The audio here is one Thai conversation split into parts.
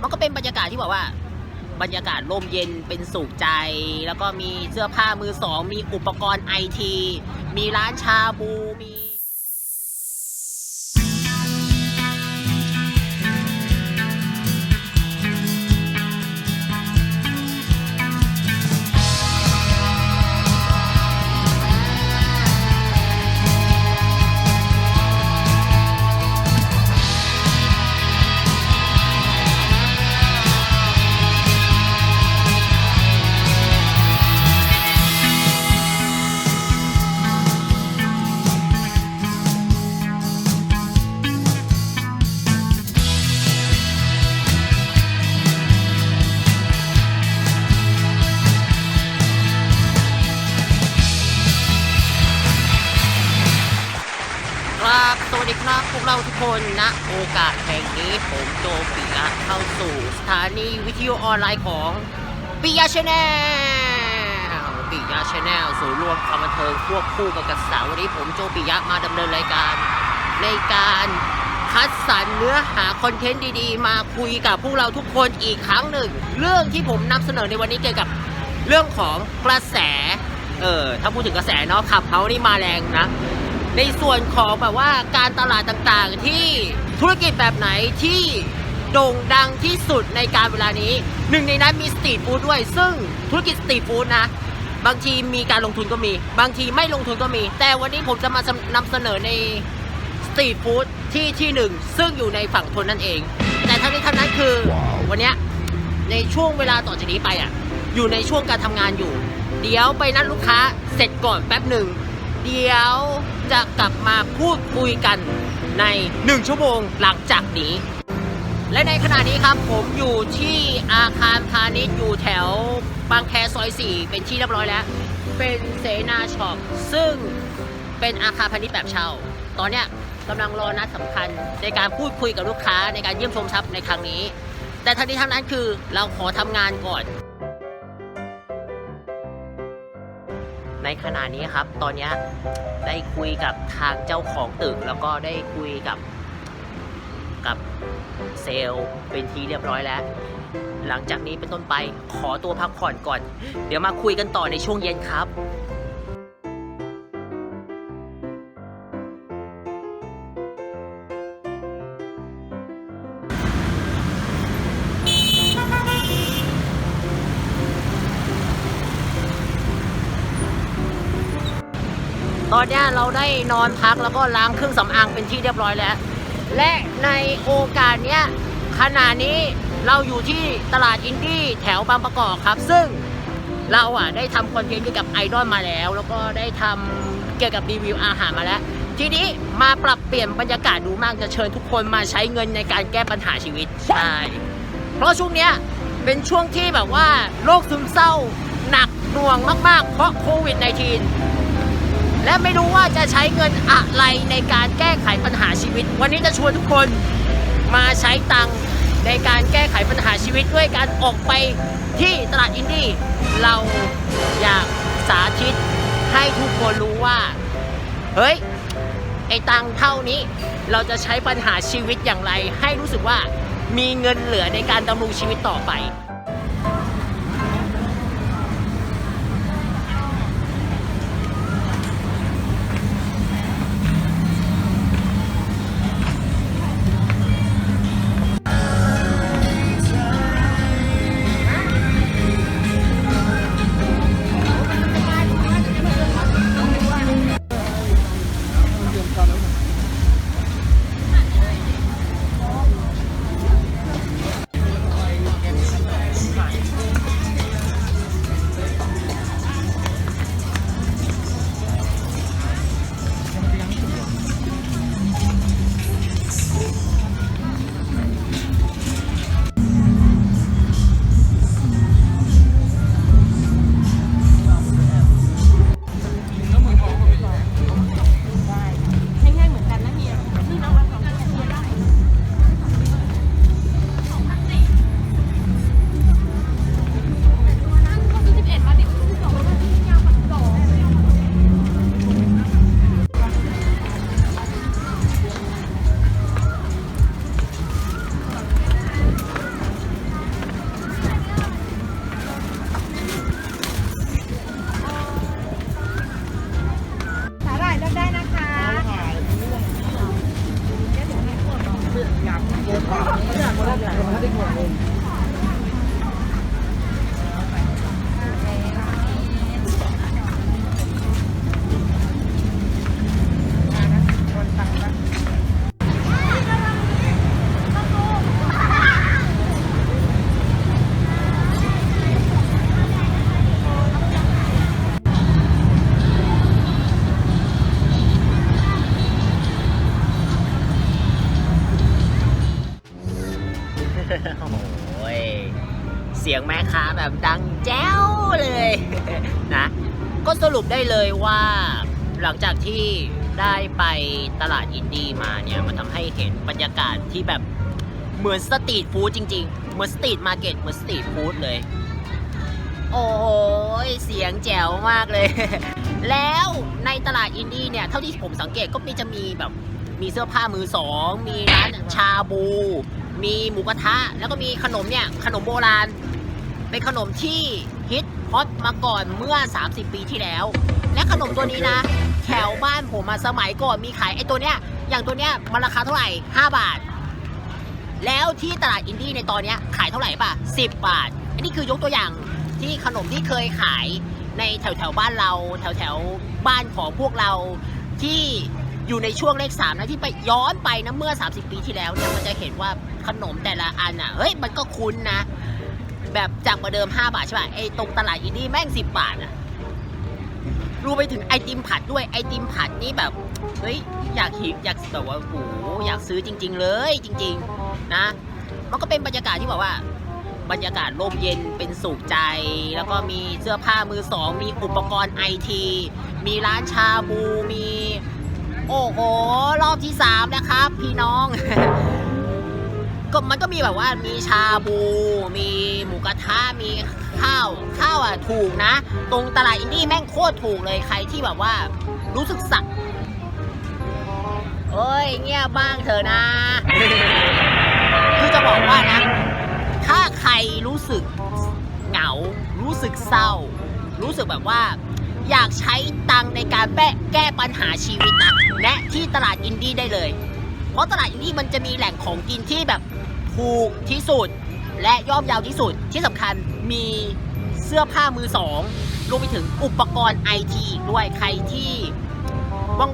มันก็เป็นบรรยากาศที่บอกว่า บรรยากาศร่มเย็นเป็นสุขใจ แล้วก็มีเสื้อผ้ามือสอง มีอุปกรณ์ไอที มีร้านชาบูมี นณโอกาสแห่งนี้ผมโจปิยะเข้าสู่สถานีวิทยุออนไลน์ของปิยะชาแนลปิยะชาแนลศูนรวมความบันเทิงควบคู่กับกระแสวันนี้ผมโจปิยะมาดำเนินรายการ ในการคัดสรรเนื้อหาคอนเทนต์ดีๆ มาคุยกับพวกเราทุกคนอีกครั้งหนึ่ง เรื่องที่ผมนำเสนอในวันนี้เกี่ยวกับเรื่องของกระแส เออถ้าพูดถึงกระแสเนาะขับเฮานี่มาแรงนะ ในส่วนของแบบว่าการตลาดต่างๆ ที่ธุรกิจแบบไหนที่โด่งดังที่สุดในการเวลานี้ หนึ่งในนั้นมีสตรีทฟู้ดด้วย ซึ่งธุรกิจสตรีทฟู้ดนะ บางทีมีการลงทุนก็มี บางทีไม่ลงทุนก็มี แต่วันนี้ผมจะมานำเสนอในสตรีทฟู้ดที่ที่หนึ่งซึ่งอยู่ในฝั่งทนนั่นเอง แต่ทั้งนี้ทั้งนั้นคือ วันเนี้ยในช่วงเวลาต่อจากนี้ไปอะ อยู่ในช่วงการทำงานอยู่ เดี๋ยวไปนัดลูกค้าเสร็จก่อนแป๊บหนึ่ง เดี๋ยว จะกลับมาพูดคุยกันใน 1 ชั่วโมงหลังจากนี้ และในขณะนี้ครับผมอยู่ที่อาคารพาณิชย์อยู่แถวบางแคซอย 4 เป็นที่เรียบร้อยแล้ว เป็นเสนาช็อปซึ่งเป็นอาคารพาณิชย์แบบเช่า ตอนเนี้ยกำลังรอนัดสำคัญในการพูดคุยกับลูกค้าในการเยี่ยมชมทรัพย์ในครั้งนี้ แต่ทั้งนี้ทั้งนั้นคือเราขอทำงานก่อน ในขณะนี้ครับ ตอนนี้ได้คุยกับทางเจ้าของตึก แล้วก็ได้คุยกับกับเซลล์เป็นทีเรียบร้อยแล้ว หลังจากนี้เป็นต้นไปขอตัวพักผ่อนก่อน เดี๋ยวมาคุยกันต่อในช่วงเย็นครับ ตอนนี้เราได้นอนพักแล้วก็ล้างเครื่องสำอางเป็นที่เรียบร้อยแล้ว และในโอกาสเนี้ยขณะนี้เราอยู่ที่ตลาดอินดี้แถวบางประกอบครับ ซึ่งเราอะได้ทำคอนเทนต์เกี่ยวกับไอดอลมาแล้ว แล้วก็ได้ทำเกี่ยวกับรีวิวอาหารมาแล้ว ทีนี้มาปรับเปลี่ยนบรรยากาศดูมากจะเชิญทุกคนมาใช้เงินในการแก้ปัญหาชีวิตใช่เพราะช่วงเนี้ยเป็นช่วงที่แบบว่าโรคซึมเศร้าหนักหน่วงมาก ๆ เพราะโควิด -19 และไม่รู้ว่าจะใช้เงินอะไรในการแก้ไขปัญหาชีวิต วันนี้จะชวนทุกคนมาใช้ตังค์ในการแก้ไขปัญหาชีวิตด้วยการออกไปที่ตลาดอินดี้เราอยากสาธิตให้ทุกคนรู้ว่า เฮ้ย ไอ้ตังค์เท่านี้เราจะใช้ปัญหาชีวิตอย่างไร ให้รู้สึกว่ามีเงินเหลือในการดำรงชีวิตต่อไป ยเสียงแม่ค้าแบบดังแจ้วเลยนะ ก็สรุปได้เลยว่าหลังจากที่ได้ไปตลาดอินดี้มาเนี่ยมันทำให้เห็นบรรยากาศที่แบบเหมือนสตรีทฟู้ดจริงๆ เหมือนสตรีทมาร์เก็ตเหมือนสตรีทฟู้ดเลย โอ้ยเสียงแจ๋วมากเลย แล้วในตลาดอินดี้เนี่ย เท่าที่ผมสังเกตก็มีจะมีแบบมีเสื้อผ้ามือสอง มีร้านชาบู มีหมูกระทะ แล้วก็มีขนมเนี่ย ขนมโบราณ เป็นขนมที่ฮิตฮอตมาก่อนเมื่อ 30 ปีที่แล้ว และขนมตัวนี้นะ แถวบ้านผมมาสมัยก่อนมีขายไอ้ตัวเนี้ย อย่างตัวเนี้ยมันราคาเท่าไหร่ 5 บาท แล้วที่ตลาดอินดี้ในตอนเนี้ยขายเท่าไหร่ป่ะ 10 บาท อันนี้คือยกตัวอย่างที่ขนมที่เคยขายในแถวแถวบ้านเรา แถวแถวบ้านของพวกเราที่ อยู่ในช่วงเลขสามนะที่ไปย้อนไปนะเมื่อ 30 ปีที่แล้วเนี่ยมันจะเห็นว่าขนมแต่ละอันอะเฮ้ยมันก็คุ้นนะ แบบจากมาเดิม 5 บาทใช่ป่ะไอ้ตรงตลาดอินดี้แม่ง 10 บาทอะรวมไปถึงไอติมผัดด้วยไอติมผัดนี่แบบเฮ้ยอยากหิวอยากแบบว่าโอ้อยากซื้อจริง ๆ เลย จริง ๆ นะ มันก็เป็นบรรยากาศที่แบบว่า บรรยากาศร่มเย็นเป็นสุขใจ แล้วก็มีเสื้อผ้ามือสอง มีอุปกรณ์ไอที มีร้านชาบูมี โอ้โห รอบที่สามแล้วครับ พี่น้อง ก็มันก็มีแบบว่ามีชาบู มีหมูกระทะ มีข้าว ข้าวอะถูกนะ ตรงตลาดอินดี้แม่งโคตรถูกเลยใครที่แบบว่ารู้สึกสักเอ้ยเงียบบ้างเถอะนะ คือจะบอกว่านะ ถ้าใครรู้สึกเหงา รู้สึกเศร้า รู้สึกแบบว่า อยากใช้ตังในการแก้แก้ปัญหาชีวิตนะ แนะที่ตลาดอินดี้ได้เลย เพราะตลาดอินดี้มันจะมีแหล่งของกินที่แบบถูกที่สุด และย่อมยาวที่สุด ที่สำคัญมีเสื้อผ้ามือสองรวมไปถึงอุปกรณ์ไอทีด้วยใครที่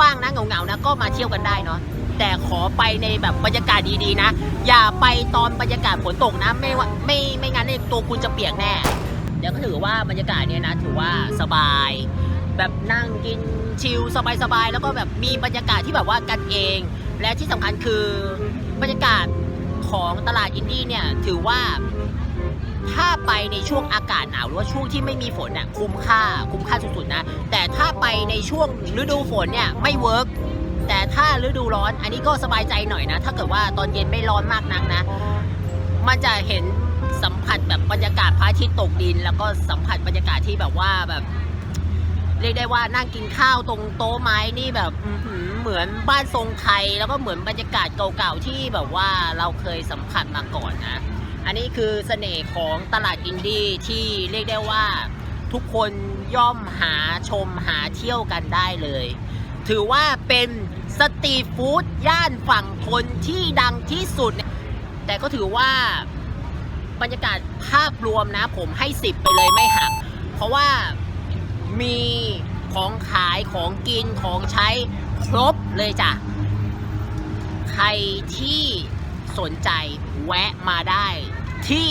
ว่างๆนะเหงาๆนะก็มาเที่ยวกันได้เนาะแต่ขอไปในแบบบรรยากาศดีๆนะ อย่าไปตอนบรรยากาศฝนตกนะ ไม่ว่าไม่ไม่งั้นเนี่ยตัวคุณจะเปียกแน่เดี๋ยวก็ถือว่าบรรยากาศเนี่ยนะ ถือว่าสบาย แบบนั่งกิน ชิลสบายๆ แล้วก็แบบมีบรรยากาศที่แบบว่ากันเอง และที่สำคัญคือบรรยากาศของตลาดอินดี้เนี่ยถือว่าถ้าไปในช่วงอากาศหนาวหรือว่าช่วงที่ไม่มีฝนเนี่ยคุ้มค่าคุ้มค่าสุดๆนะ แต่ถ้าไปในช่วงฤดูฝนเนี่ยไม่เวิร์กแต่ถ้าฤดูร้อนอันนี้ก็สบายใจหน่อยนะ ถ้าเกิดว่าตอนเย็นไม่ร้อนมากนักนะ มันจะเห็นสัมผัสแบบบรรยากาศพระอาทิตย์ตกดิน แล้วก็สัมผัสบรรยากาศที่แบบว่าแบบ เรียกได้ว่านั่งกินข้าวตรงโต๊ะไม้นี่แบบเหมือนบ้านทรงไทย แล้วก็เหมือนบรรยากาศเก่าๆที่แบบว่าเราเคยสัมผัสมาก่อนนะอันนี้คือเสน่ห์ของตลาดอินดี้ที่เรียกได้ว่าทุกคนย่อมหาชมหาเที่ยวกันได้เลย ถือว่าเป็นสตรีทฟู้ดย่านฝั่งทนที่ดังที่สุด แต่ก็ถือว่าบรรยากาศภาพรวมนะผมให้สิบไปเลยไม่หัก เพราะว่า มีของขายของกินของใช้ครบเลยจ้ะ ใครที่สนใจแวะมาได้ที่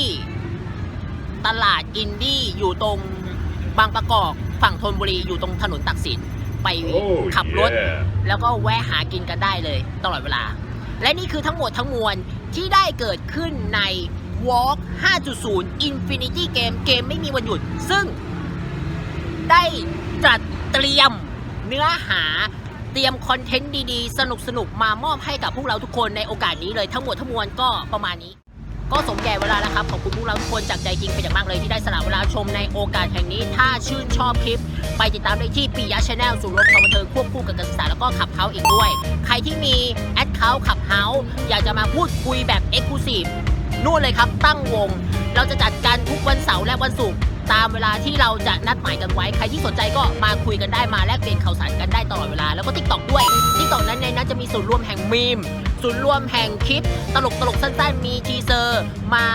ตลาดอินดี้อยู่ตรงบางประกอบฝั่งธนบุรีอยู่ตรงถนนตักสินไป Oh, ขับรถ yeah. แล้วก็แวะหากินกันได้เลยตลอดเวลา และนี่คือทั้งหมดทั้งมวลที่ได้เกิดขึ้นใน Walk 5.0 Infinity Game เกมไม่มีวันหยุด ซึ่ง ได้จัดเตรียมเนื้อหาเตรียมคอนเทนต์ดีๆ สนุกๆมามอบให้กับพวกเราทุกคนในโอกาสนี้เลยทั้งหมดทั้งมวลก็ประมาณนี้ ก็สมแก่เวลาแล้วครับ ขอบคุณพวกเราทุกคนจากใจจริงเป็นอย่างมากเลยที่ได้สละเวลาชมในโอกาสแห่งนี้ ถ้าชื่นชอบคลิป ไปติดตามได้ที่ปียะชาแนลสู่รถความบันเทิงควบคู่กับการศึกษาแล้วก็ขับเฮาอีกด้วย ใครที่มีแอดเคาขับเฮาอยากจะมาพูดคุยแบบเอ็กซ์คลูซีฟนู่นเลยครับตั้งวง เราจะจัดการทุกวันเสาร์และวันศุกร์ ตามเวลาที่เราจะนัดหมายกันไว้ ใครที่สนใจก็มาคุยกันได้มาแลกเปลี่ยนข่าวสารกันได้ตลอดเวลา แล้วก็ทิกตอกด้วยทิกตอกนั้นในนั้นจะมีส่วนร่วมแห่งมีมส่วนร่วมแห่งคลิป ตลกตลกสั้นๆ มีทีเซอร์มา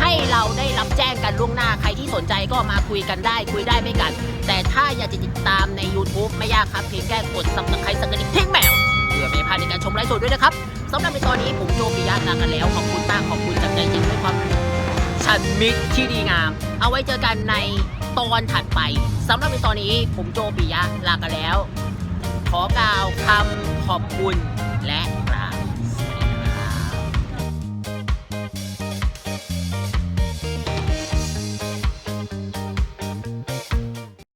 ให้เราได้รับแจ้งกันล่วงหน้าใครที่สนใจก็มาคุยกันได้ คุยได้ไม่กัน แต่ถ้าอยากจะติดตามใน YouTube ไม่ยากครับเพียงแค่กด subscribe สักะดิ่งเพ่งแมวเพื่อไม่พลาดในการชมไลฟ์สดด้วยนะครับสำหรับในตอนนี้ผมโจปิยะลากันแล้วขอบคุณมากขอบคุณจากใจจริงด้วยความ ชันมิตรที่ดีงาม เอาไว้เจอกันในตอนถัดไปสำหรับในตอนนี้ผมโจปิยะลากันแล้ว ขอกล่าวคำขอบคุณและ